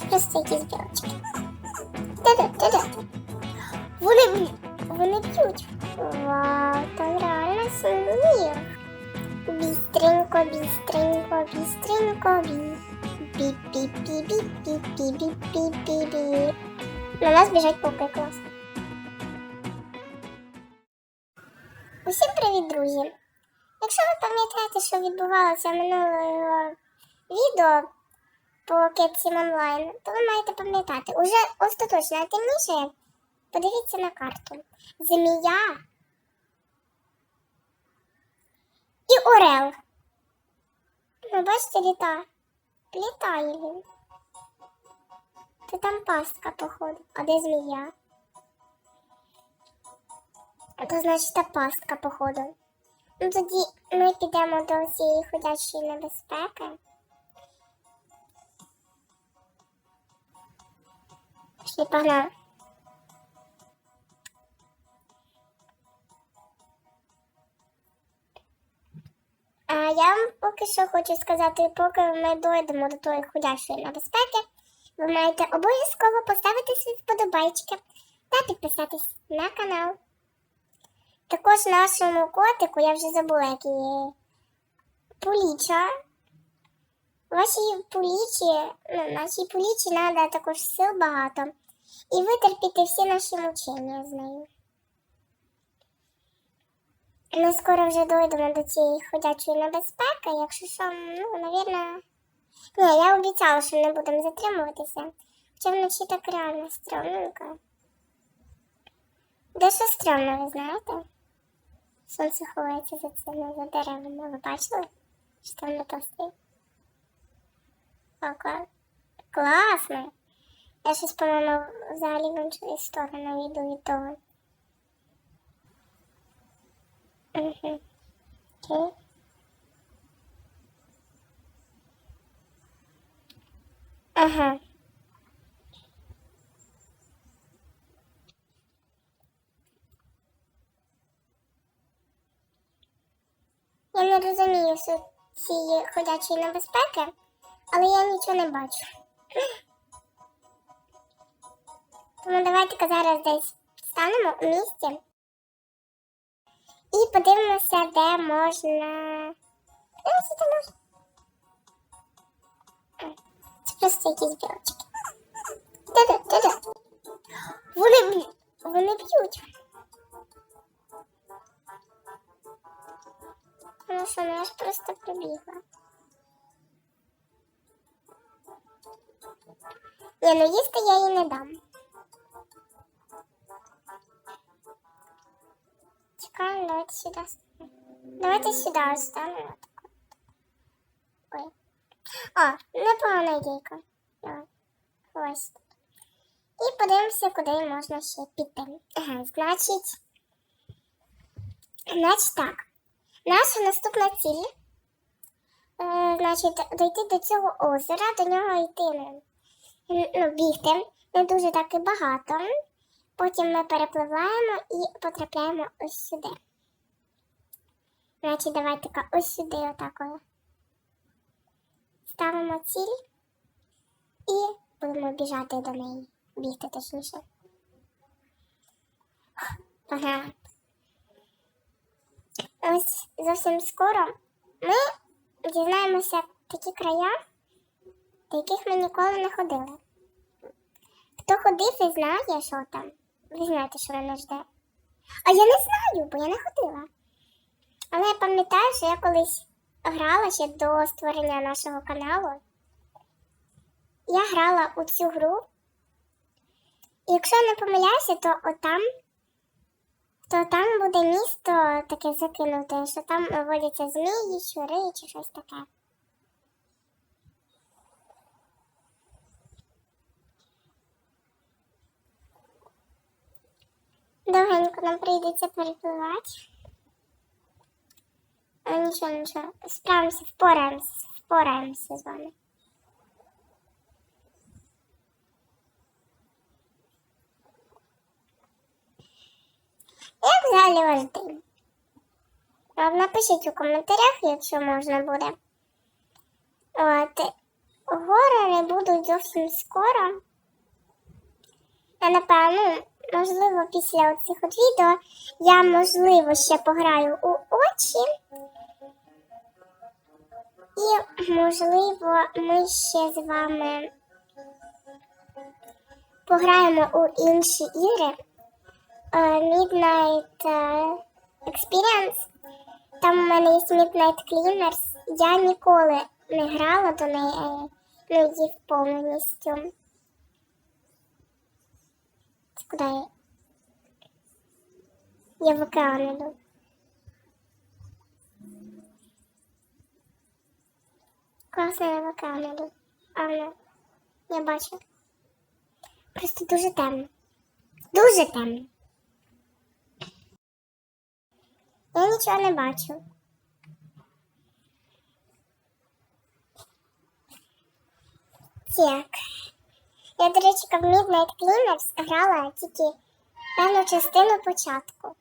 Це просто якісь білочки. Де-де? Вони, вони б'ють. Вау, там реально сильні. Бістренько, бістренько, бістренько, бі. бі бі бі бі бі бі бі бі бі бі На нас біжать поки клас. Усім привіт, друзі! Якщо ви пам'ятаєте, що відбувалося минулого відео по Кетсім онлайн, то ви маєте пам'ятати, уже остаточно темніше, подивіться на карту. Змія і Орел. Ну, бачите, літа. Літає він. Це там пастка, походу. А де змія? А то значить та пастка, походу. Ну тоді ми підемо до цієї ходячої небезпеки. Пішли, погнали. А я вам поки що хочу сказати, поки ми дойдемо до тої ходячої небезпеки, ви маєте обов'язково поставити свої вподобайки та підписатись на канал. Також нашому котику, я вже забула, який є пуліча. Вашій пулічі, ну, нашій пулічі треба також сил багато. І витерпіти всі наші мучення з нею. Ми скоро вже дойдемо до цієї ходячої небезпеки, якщо що, ну, навірно. Ні, я обіцяла, що не будемо затримуватися. Хоча вночі так реально стрьомненько. Дещо стрьомно, ви знаєте? Сонце ховається за цими за деревами. Ви бачили? Що там на тості? Клас. Класно. Я щось, по-моєму, взагалі в іншу сторону йду від того. Угу. Окей. Ага. Я не розумію всю цієї ходячої небезпеки, але я нічого не бачу. Тому давайте-ка зараз десь станемо у місці і подивимося, де можна. Подивимося, де можна. Це просто якісь білочки. Вони. Вони б'ють. Ну що, я ж просто прибігла. Ні, ну я їй не дам. Чекаємо, давайте сюди. Давайте сюди останемо. Ой. О, непогана ідейка. Ось. І подивимося, куди можна ще піти. Ага, значить. Значить так. Наша наступна ціль. Е, значить, дойти до цього озера, до нього йти. Бігти. Не дуже так і багато. Потім ми перепливаємо і потрапляємо ось сюди. Значить, давайте ось сюди отакою. Ставимо ціль і будемо біжати до неї. Бігти точніше. Погнали. Ось зовсім скоро ми дізнаємося такі края, до яких ми ніколи не ходили. Хто ходив і знає, що там. Ви знаєте, що мене жде. А я не знаю, бо я не ходила. Але я пам'ятаю, що я колись грала ще до створення нашого каналу. Я грала у цю гру. І якщо я не помиляюся, то отам, то там буде місто таке закинуте, що там водяться змії, щури чи щось таке. Довгенько нам прийдеться перепливати. Але нічого, нічого. Справимося, впораємося, впораємося з вами. Як взагалі ваш день? Напишіть у коментарях, якщо можна буде. От. Гори не будуть зовсім скоро. Я напевно, можливо, після цих от відео я, можливо, ще пограю у очі. І, можливо, ми ще з вами пограємо у інші ігри. Е, Midnight е, Experience. Там у мене є Midnight Cleaners. Я ніколи не грала до неї, е, ну, її повністю. Це куди я? Я в. Класно я в океан іду. А ну, я бачу. Просто дуже темно. Дуже темно. Я нічого не бачу. Так. Я, до речі, в Midnight Cleaners грала тільки певну частину початку.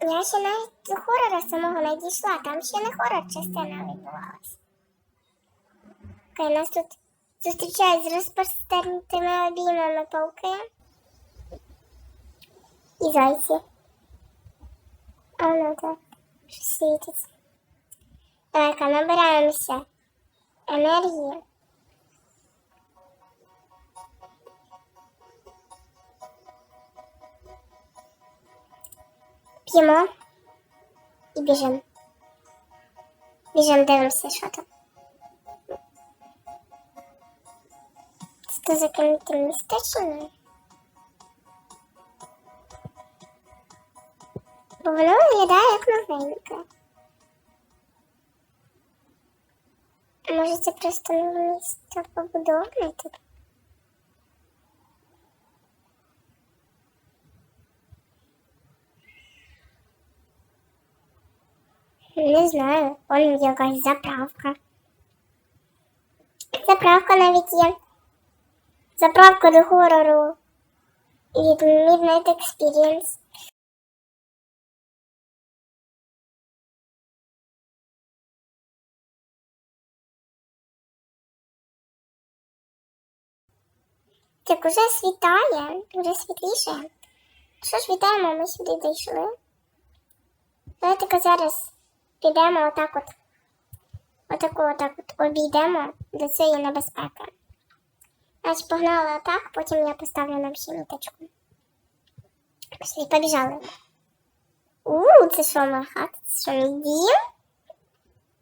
Я ще навіть до хорора самого не дійшла, там ще не хорор частина відбувалася. Окей, нас тут зустрічають з розпростертими обіймами пауки. І зайці. А ну так, світиться. Так, набираємося енергії. П'ємо і біжимо. Біжимо, дивимося, що там. Це закинути містечко. Бо воно виглядає як новеньке. Може це просто нове місто побудоване тут? Не знаю, он якась заправка. Заправка навіть є. Заправка до хорору від Midnight Experience. Так уже світає, вже світліше. Що ж вітаємо, ми сюди дійшли. Давайте зараз підемо отак от. Отаку отак от обійдемо до цієї небезпеки. Значить, погнали отак, потім я поставлю нам ще міточку. Пішли, побіжали. У, це що моя хата? Це що мій дім?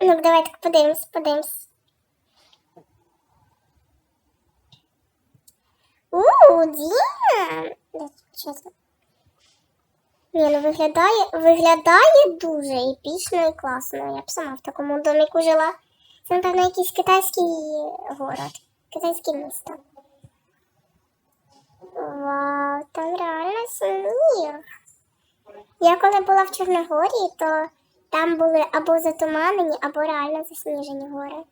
Ну, давайте подивимось, подивимось. У, дім! Що це? Ні, ну виглядає, виглядає дуже епічно і класно. Я б сама в такому доміку жила. Це, напевно, якийсь китайський город, китайське місто. Вау, там реально сніг. Я коли була в Чорногорії, то там були або затуманені, або реально засніжені гори.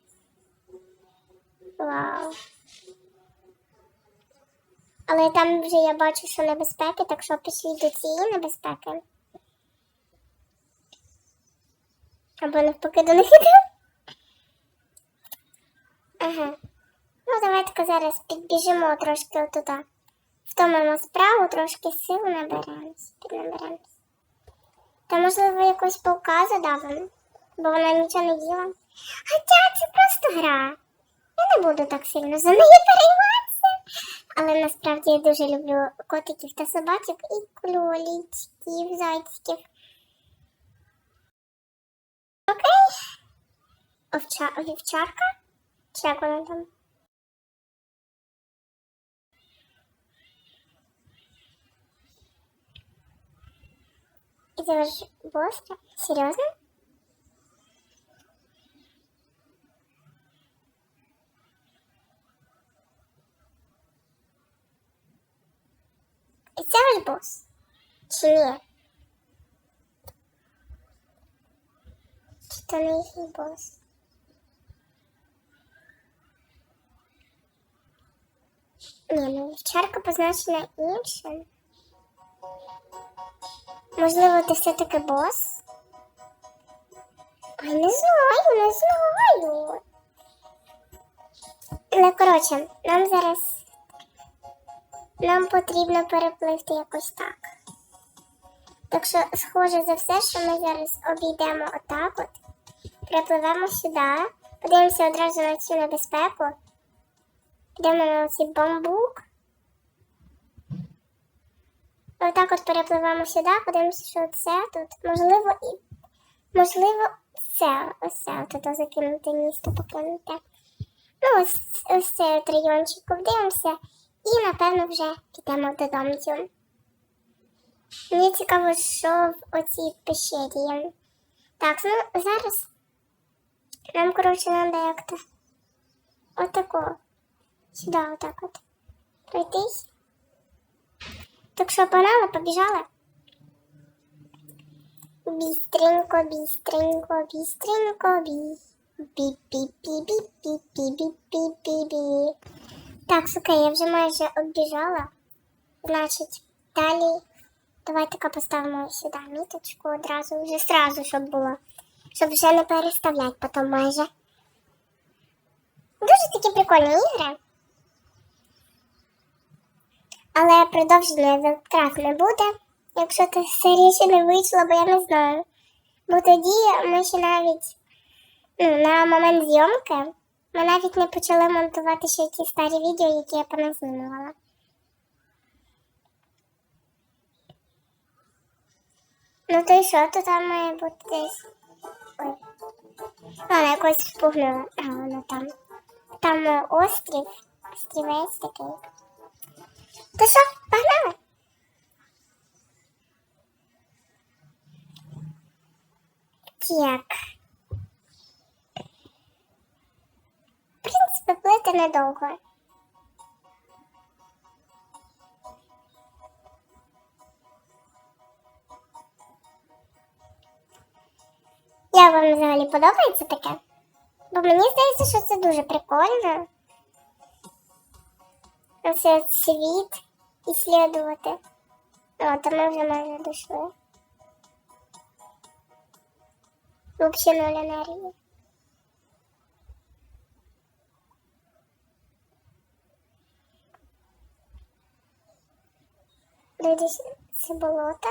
Вау. Але там вже я бачу, що небезпеки, так що пішли до цієї небезпеки. Або навпаки до них іде. Ага. Ну, давайте зараз підбіжимо трошки отуда. Втомимо справу, трошки сил наберемось, піднаберемось. Та можливо якось паука задавимо, бо вона нічого не їла. Хоча це просто гра. Я не буду так сильно за неї перейматися. Але насправді я дуже люблю котиків та собачок і кролічків, зайчиків. Окей. Овча... Вівчарка? Чи як вона там? І це ж бос? Серйозно? І це бос? Чи ні? Чи то не їхній бос? Ні, ну вівчарка позначена іншим. Можливо, ти все-таки бос? Ай, не знаю, не знаю. Але коротше, нам зараз нам потрібно перепливти якось так. Так що, схоже за все, що ми зараз обійдемо отак от, припливемо сюди, подивимося одразу на цю небезпеку, підемо на цей бамбук. Отак от перепливемо сюди, подивимося, що це тут. Можливо, і можливо, це ось тут закинути місто покинути. Ну, ось, ось цей от райончик обдивимося і, напевно, вже підемо додому. Мені цікаво, що в оцій пещері. Так, ну зараз нам, коротше, треба як-то отако. Сюди отак от. Пройтись. Так що погнали, побіжали. Бістренько, бістренько, бістренько, бі. Бі-бі-бі-бі-бі-бі-бі-бі. Так, окей, я вже майже обіжала. Значить, далі давайте-ка поставимо сюди міточку одразу, вже сразу, щоб було. Щоб вже не переставляти потім майже. Дуже такі прикольні ігри. Але продовження якраз не буде, якщо та серія ще не вийшла, бо я не знаю. Бо тоді ми ще навіть ну, на момент зйомки ми навіть не почали монтувати ще ті старі відео, які я поназнімувала. Ну то й що, то там має бути десь. Ой. Вона якось впугнула. А, воно там. Там е, острів. Острівець такий. То що, погнали? Так. В принципі, плити недовго. Як вам взагалі подобається таке? Бо мені здається, що це дуже прикольно. Оце світ іслідувати. О, то ми вже майже дійшли. Взагалі нуль енергії. Десь це болото.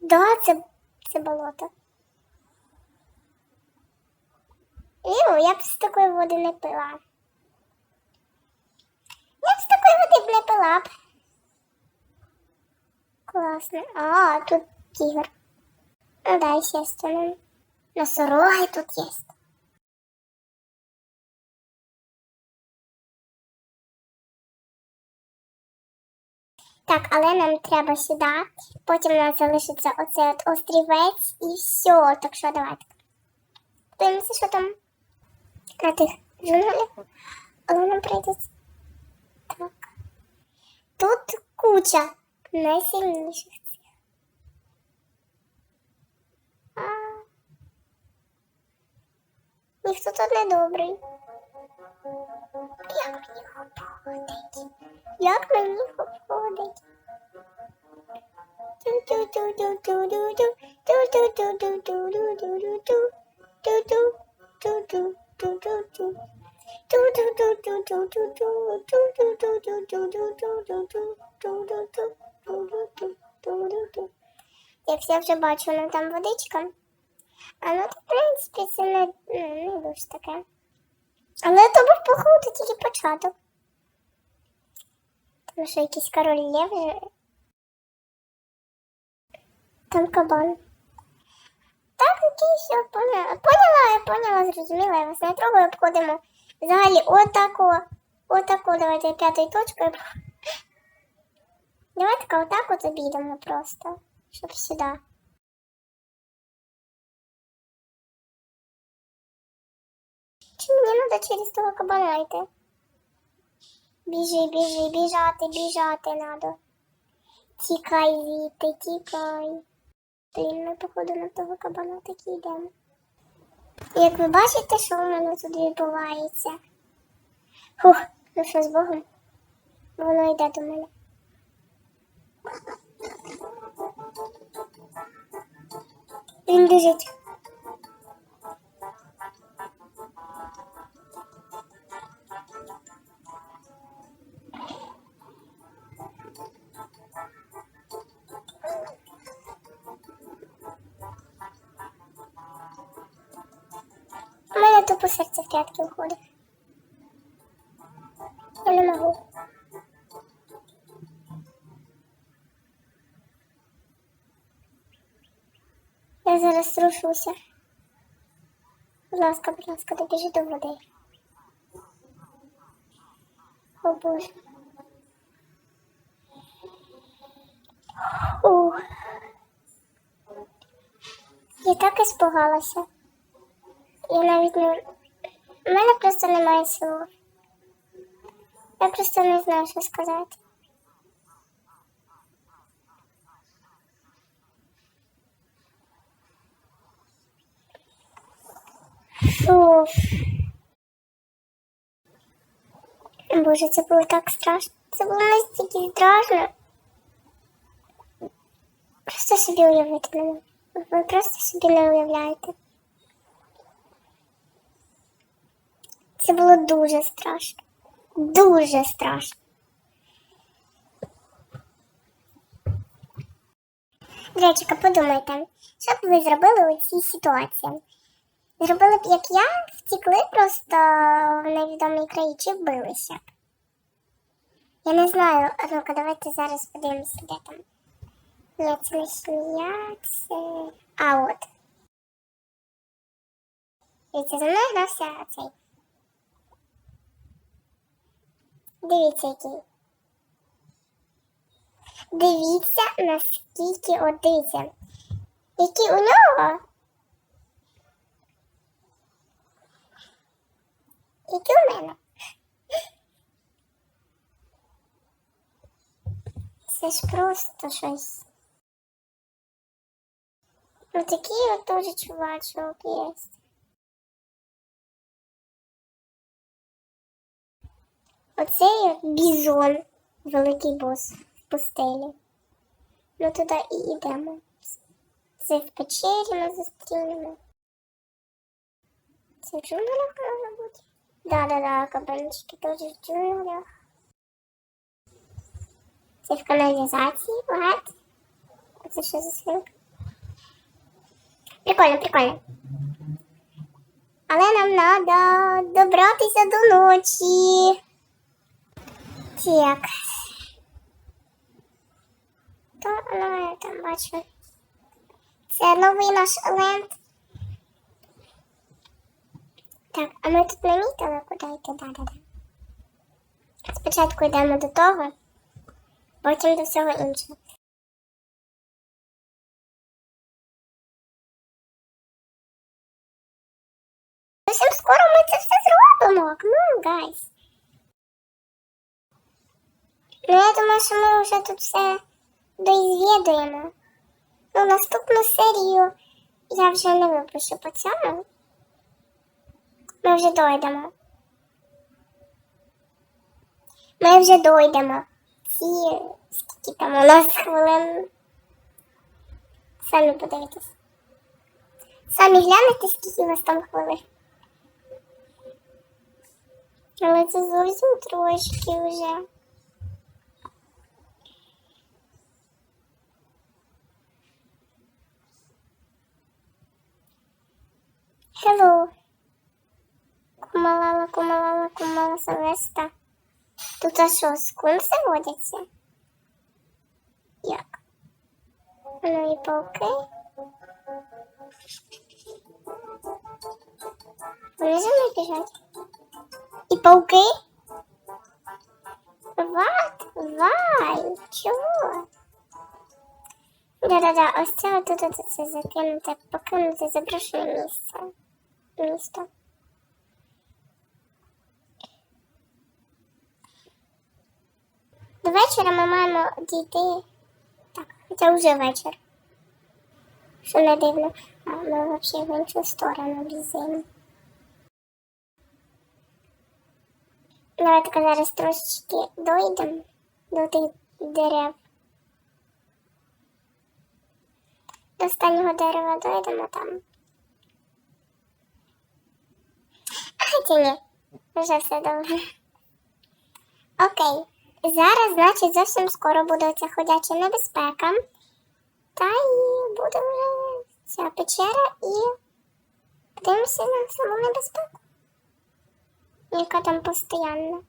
Да, це, це болото. Іу, я б з такої води не пила. Я б з такої води б не пила б. Класно. А, тут тигр. Ну да, естественно. Носороги тут есть. Так, але нам треба сюди. Потім у нас залишиться оцей от острівець і все. Так що давайте. Подивимося, що там на тих джунглях. Але нам прийдеться. Так. Тут куча найсильніших цих. Ніхто тут не добрий. Як мені його походить? Як мені його походить? Як я вже бачу, ну там водичка. А ну, в принципі, це не, не дуже таке. Але то був походу тільки початок. Тому що якийсь король лев же. Там кабан. Так, окей, все, поняла. Поняла, я поняла, зрозуміла, я вас не трогаю, обходимо. Взагалі, отако. Отако, давайте п'ятою точкою. Давайте отак от обійдемо просто. Щоб сюди. Мені треба через того кабана йти? Біжи, біжи, біжати, біжати надо. Тікай звідти, тікай. Блін, ми, походу, на того кабана таки йдемо. Як ви бачите, що у мене тут відбувається? Фух, ну що з Богом? Воно йде до мене. Він біжить. Тупо серце в п'ятки уходить. Я не можу. Я зараз зрушуся. Будь ласка, будь ласка, добіжи до води. О Боже. Ух. Я так іспугалася. Я навіть не. У мене просто немає слов. Я просто не знаю, що сказати. Фу. Боже, це було так страшно. Це було настільки страшно. Просто собі уявити не можу. Ви просто собі не уявляєте. Це було дуже страшно. Дуже страшно. Гречика, подумайте, що б ви зробили у цій ситуації? Зробили б, як я, втікли просто в невідомій краї чи вбилися б? Я не знаю, а ну-ка, давайте зараз подивимося, де там. Ні, це не сім'я. А от. Дивіться, за мною грався цей. Дивіться, який. Дивіться, наскільки от. Який у нього. Який у мене. Це ж просто щось. Ну такий от теж чувачок є. Оцей бізон, великий бос в пустелі. Ну туди і йдемо. Це в печері ми зустрінемо. Це в джунглях може бути? Да-да-да, кабанчики теж в джунглях. Це в каналізації, багато. А це що за свинка? Прикольно, прикольно. Але нам треба добратися до ночі. Так. То ну, там бачу. Це новий наш ленд. Так, а ми тут намітили, куди йти? Да-да-да. Спочатку йдемо до того, потім до всього іншого. Зовсім скоро ми це все зробимо. Ну, гайс. Ну, я думаю, що ми вже тут все доізвідуємо. Ну, наступну серію я вже не випущу по цьому. Ми вже дойдемо. Ми вже дойдемо. Ці скільки там у нас хвилин. Самі подивитесь. Самі глянете, скільки у нас там хвилин. Але це зовсім трошки вже. Кумала Тут а що, скунси водяться? Як? Ну і пауки. Вони за мною біжать. І пауки? Ват? Вай? Чого? Да-да-да, ось це отут от це закинуте, покинуте заброшене місце. Місто. До вечора ми маємо дійти. Так, це вже вечір. Що не дивно, а ми взагалі в іншу сторону біжимо. Давайте зараз трошечки дойдемо до тих дерев. До останнього дерева дойдемо там. Хоча ні, вже все добре. Окей. Зараз, значить, зовсім скоро буде ця ходяча небезпека. Та і буде вже ця печера і подивимося на саму небезпеку. яка там постійна.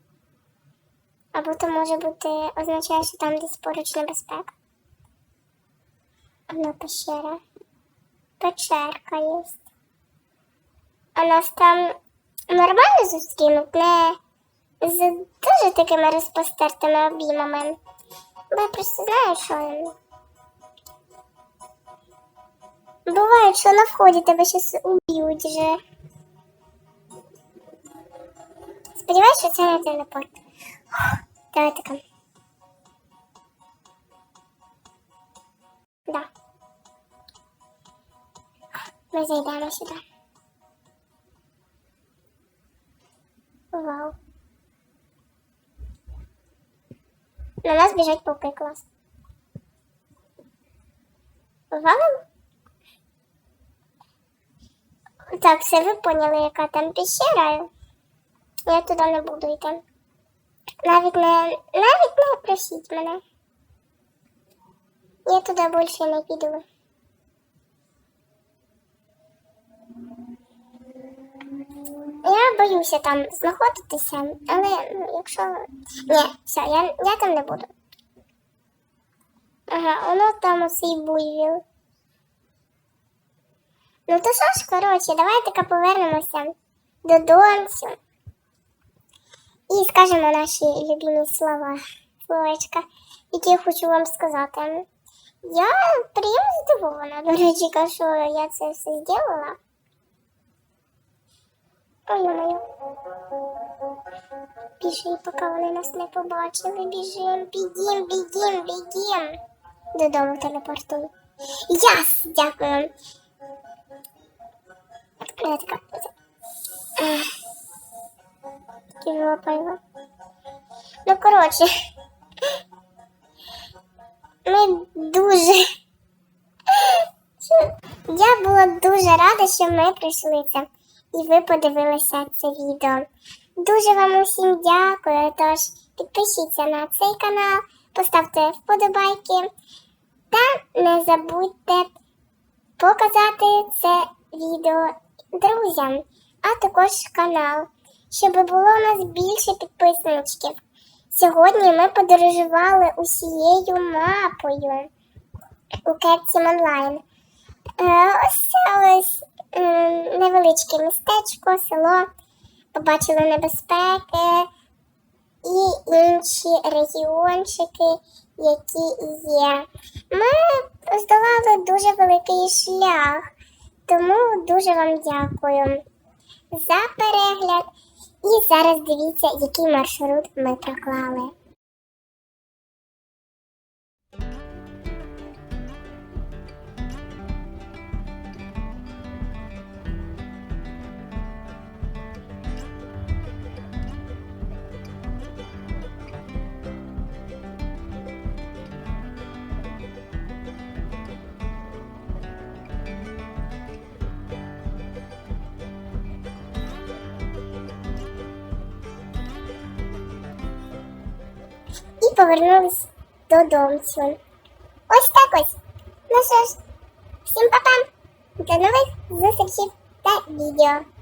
Або то може бути означає, що там десь поруч небезпека. Одна пещера. Печерка є. А нас там нормально зустрінуть, не з дуже такими розпостертими обіймами. Бо я просто знаю, що. Буває, що на вході тебе щось уб'ють вже. Сподіваюсь, що це не телепорт. Давай така. Да. Ми зайдемо сюди. Вау. На нас біжать пауки клас. Валом? Так, все ви поняли, яка там пещера. Я туди не буду йти. Навіть не навіть не просіть мене. Я туди більше не піду. Я боюся там знаходитися, але ну, якщо. Ні, все, я, я там не буду. Ага, воно там усій буйвіл. Ну то що ж, коротше, давайте-ка повернемося додому і скажемо наші любимі слова. Словечка, які я хочу вам сказати. Я приємно здивована, до речі, що я це все зробила. Ой-ой-ой. Біжи, поки вони нас не побачили. Біжим, бігім, бігім, бігім. Додому телепортуй. Яс, дякую. Така. Ех. Тяжело. Ну, коротше. Ми дуже. Я була дуже рада, що ми прийшли це. І ви подивилися це відео. Дуже вам усім дякую. Тож підпишіться на цей канал, поставте вподобайки та не забудьте показати це відео друзям, а також канал, щоб було у нас більше підписників. Сьогодні ми подорожували усією мапою у Кетсім Онлайн. Ось ось невеличке містечко, село, побачили небезпеки і інші регіончики, які є. Ми здолали дуже великий шлях, тому дуже вам дякую за перегляд. І зараз дивіться, який маршрут ми проклали. Повернулись додому. Ось так ось. Ну що ж, всім па-па! До нових зустрічей та відео.